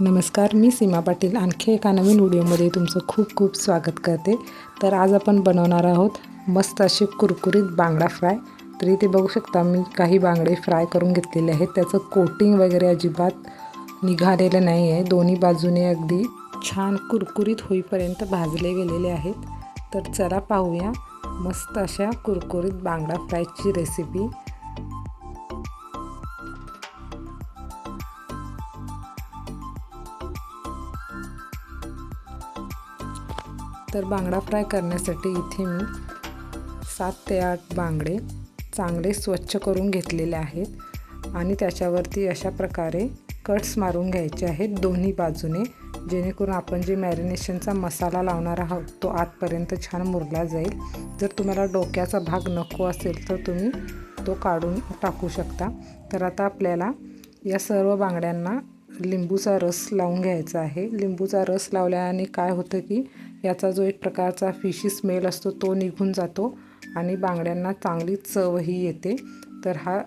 नमस्कार मी सीमा पाटील. आणखी एका नवीन व्हिडिओमध्ये तुमचं खूप खूप स्वागत करते. तर आज आपण बनवणार आहोत मस्त असे कुरकुरीत बांगडा फ्राय. तर इथे बघू शकता मी काही बांगडे फ्राय करून घेतलेले आहेत. त्याचं कोटिंग वगैरे अजिबात निघालेलं नाही आहे. दोन्ही बाजूने अगदी छान कुरकुरीत होईपर्यंत भाजले गेलेले आहेत. तर चला पाहूया मस्त अशा कुरकुरीत बांगडा फ्रायची रेसिपी तर बांगडा फ्राय करण्यासाठी इथे मी सात ते आठ बांगडे चांगले स्वच्छ करून घेतलेले आहेत आणि त्याच्यावरती अशा प्रकारे कट्स मारून घ्यायचे आहेत दोन्ही बाजूने जेणेकरून आपण जे मॅरिनेशनचा मसाला लावणार आहोत तो आतपर्यंत छान मुरला जाईल. जर तुम्हाला डोक्याचा भाग नको असेल तर तुम्ही तो काढून टाकू शकता. तर आता आपल्याला या सर्व बांगड्यांना लिंबूचा रस लावून घ्यायचा आहे. लिंबूचा रस लावल्याने काय होतं की याचा जो एक प्रकारचा फिशी स्मेल असतो तो निघून जातो आणि बांगड्यांना चांगली चवही येते. तर हा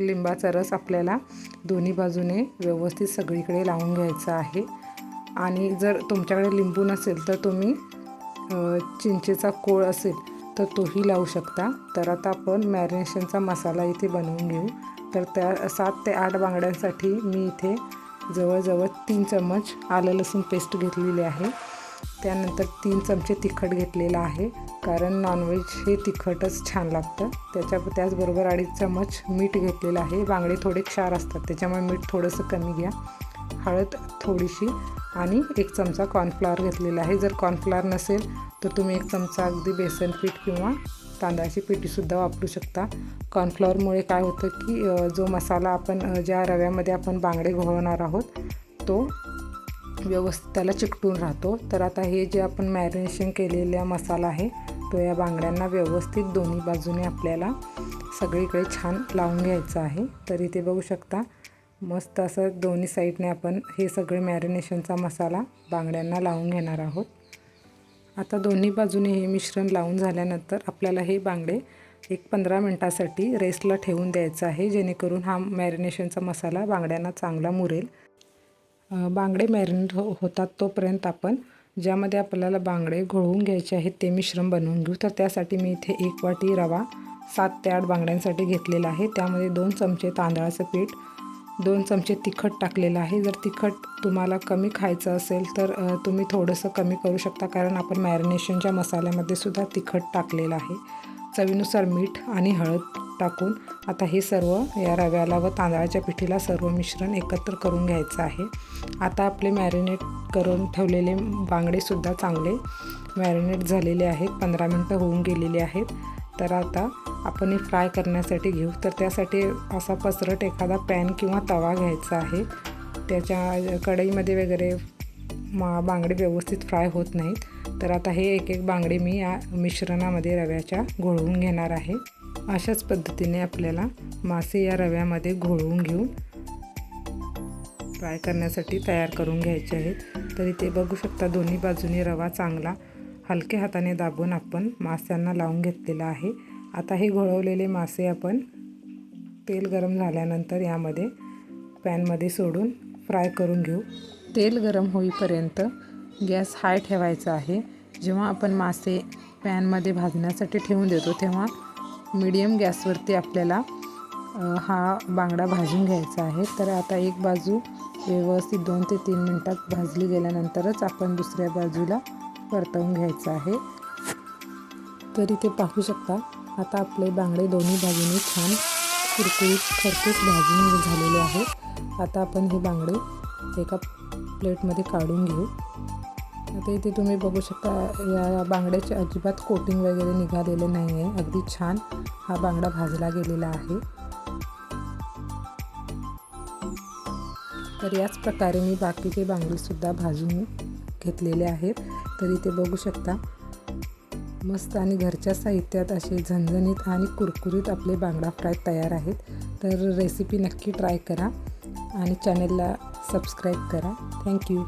लिंबाचा रस आपल्याला दोन्ही बाजूने व्यवस्थित सगळीकडे लावून घ्यायचा आहे. आणि जर तुमच्याकडे लिंबू नसेल तर तुम्ही चिंचेचा कोळ असेल तर तोही लावू शकता. तर आता आपण मॅरिनेशनचा मसाला इथे बनवून घेऊ. तर त्या सात ते आठ बांगड्यांसाठी मी इथे जवळजवळ तीन चम्मच आलं लसूण पेस्ट घेतलेली आहे. त्यानंतर तीन चमचे तिखट घेतलेलं आहे कारण नॉनव्हेज हे तिखटच छान लागतं. त्याच्या त्याचबरोबर अडीच चमच मीठ घेतलेलं आहे. बांगडे थोडे क्षार असतात त्याच्यामुळे मीठ थोडंसं कमी घ्या. हळद थोडीशी आणि एक चमचा कॉर्नफ्लॉवर घेतलेला आहे. जर कॉर्नफ्लॉवर नसेल तर तुम्ही एक चमचा अगदी बेसन पीठ किंवा तांदळाची पिठीसुद्धा वापरू शकता. कॉर्नफ्लॉवरमुळे काय होतं की जो मसाला आपण ज्या रव्यामध्ये आपण बांगडे घोळवणार आहोत तो व्यवस्थित त्याला चिकटून राहतो. तर आता हे जे आपण मॅरिनेशन केलेला मसाला आहे तो या बांगड्यांना व्यवस्थित दोन्ही बाजूने आपल्याला सगळीकडे छान लावून घ्यायचं आहे. तर इथे बघू शकता मस्त असं दोन्ही साईडने आपण हे सगळे मॅरिनेशनचा मसाला बांगड्यांना लावून घेणार आहोत. आता दोन्ही बाजूने हे मिश्रण लावून झाल्यानंतर आपल्याला हे बांगडे एक पंधरा मिनटासाठी रेस्टला ठेवून द्यायचं आहे जेणेकरून हा मॅरिनेशनचा मसाला बांगड्यांना चांगला मुरेल. बांगडे मॅरिनेट हो होतात तोपर्यंत आपण ज्यामध्ये आपल्याला बांगडे घोळवून घ्यायचे आहेत ते मिश्रण बनवून घेऊ. तर त्यासाठी मी इथे एक वाटी रवा सात ते आठ बांगड्यांसाठी घेतलेला आहे. त्यामध्ये दोन चमचे तांदळाचं पीठ दोन चमचे तिखट टाकलेलं आहे. जर तिखट तुम्हाला कमी खायचं असेल तर तुम्ही थोडंसं कमी करू शकता कारण आपण मॅरिनेशनच्या मसाल्यामध्ये सुद्धा तिखट टाकलेलं आहे. चवीनुसार मीठ आणि हळद टाकून आता हे सर्व या रव्याला व तांदळाच्या पिठीला सर्व मिश्रण एकत्र करून घ्यायचं आहे. आता आपले मॅरिनेट करून ठेवलेले बांगडेसुद्धा चांगले मॅरिनेट झालेले आहेत. पंधरा मिनटं होऊन गेलेले आहेत. तर आता आपण हे फ्राय करण्यासाठी घेऊ. तर त्यासाठी असा पसरट एखादा पॅन किंवा तवा घ्यायचा आहे. त्याच्या कढईमध्ये वगैरे मा बांगडे व्यवस्थित फ्राय होत नाहीत. तर आता हे एक एक बांगडे मी या मिश्रणामध्ये रव्याच्या घोळवून घेणार आहे. अशाच पद्धतीने आपल्याला मासे या रव्यामध्ये घोळवून घेऊन फ्राय करण्यासाठी तयार करून घ्यायचे आहेत. तर इथे बघू शकता दोन्ही बाजूने रवा चांगला हलक्या हाताने दाबून आपण मास्यांना लावून घेतलेला आहे. आता हे घोळवलेले मासे आपण तेल गरम झाल्यानंतर यामध्ये पॅनमध्ये सोडून फ्राय करून घेऊ. तेल गरम होईपर्यंत गॅस हाय ठेवायचा आहे. जेव्हा आपण मासे पॅनमध्ये भाजण्यासाठी ठेवून देतो तेव्हा मीडियम गॅसवरती आपल्याला हा बांगडा भाजून घ्यायचा आहे. तर आता एक बाजू व्यवस्थित दोन ते तीन मिनटात भाजली गेल्यानंतरच आपण दुसऱ्या बाजूला परतवून घ्यायचं आहे. तर इथे पाहू शकता आता आपले बांगडे दोन्ही बाजूने छान कुरकुरीत खरपूस भाजून झालेले आहेत. आता आपण हे बांगडे एका प्लेटमध्ये काढून घेऊ. आता इथे तुम्ही बघू शकता या बांगड्याचे अजिबात कोटिंग वगैरे निघालेले नाही आहे अगदी छान हा बांगडा भाजला गेलेला आहे. तर याच प्रकारे मी बाकीचे बांगडेसुद्धा भाजून घेतलेले आहेत. तर इथे बघू शकता मस्त आणि घरच्या साहित्यात असे झणझणीत आणि कुरकुरीत आपले बांगडा फ्राय तयार आहेत. तर रेसिपी नक्की ट्राय करा आणि चॅनेलला सबस्क्राईब करा. थँक्यू